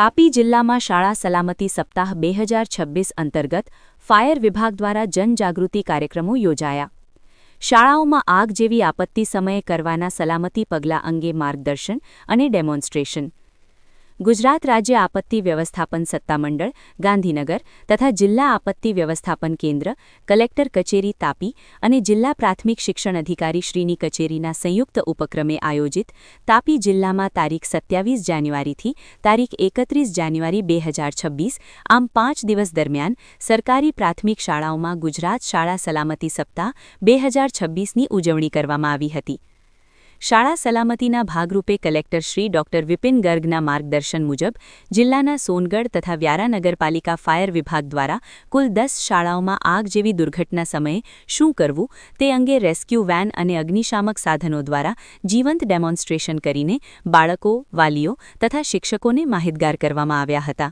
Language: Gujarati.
તાપી જિલ્લામાં શાળા સલામતી સપ્તાહ બે હજાર છવ્વીસ અંતર્ગત ફાયર વિભાગ દ્વારા જનજાગૃતિ કાર્યક્રમો યોજાયા. શાળાઓમાં આગ જેવી આપત્તિ સમયે કરવાના સલામતી પગલાં અંગે માર્ગદર્શન અને ડેમોન્સ્ટ્રેશન ગુજરાત રાજ્ય આપત્તિ વ્યવસ્થાપન સત્તામંડળ, ગાંધીનગર તથા જિલ્લા આપત્તિ વ્યવસ્થાપન કેન્દ્ર, કલેક્ટર કચેરી તાપી અને જિલ્લા પ્રાથમિક શિક્ષણ અધિકારી શ્રીની કચેરીના સંયુક્ત ઉપક્રમે આયોજિત તાપી જિલ્લામાં તારીખ સત્યાવીસ જાન્યુઆરીથી તારીખ એકત્રીસ જાન્યુઆરી બે આમ પાંચ દિવસ દરમિયાન સરકારી પ્રાથમિક શાળાઓમાં ગુજરાત શાળા સલામતી સપ્તાહ બે છવ્વીસની ઉજવણી કરવામાં આવી હતી. શાળા સલામતીના ભાગરૂપે કલેક્ટર શ્રી ડોક્ટર વિપિન ગર્ગના માર્ગદર્શન મુજબ જિલ્લાના સોનગઢ તથા વ્યારા નગરપાલિકા ફાયર વિભાગ દ્વારા કુલ દસ શાળાઓમાં આગ જેવી દુર્ઘટના સમયે શું કરવું તે અંગે રેસ્ક્યુ વેન અને અગ્નિશામક સાધનો દ્વારા જીવંત ડેમોન્સ્ટ્રેશન કરીને બાળકો, વાલીઓ તથા શિક્ષકોને માહિતગાર કરવામાં આવ્યા હતા.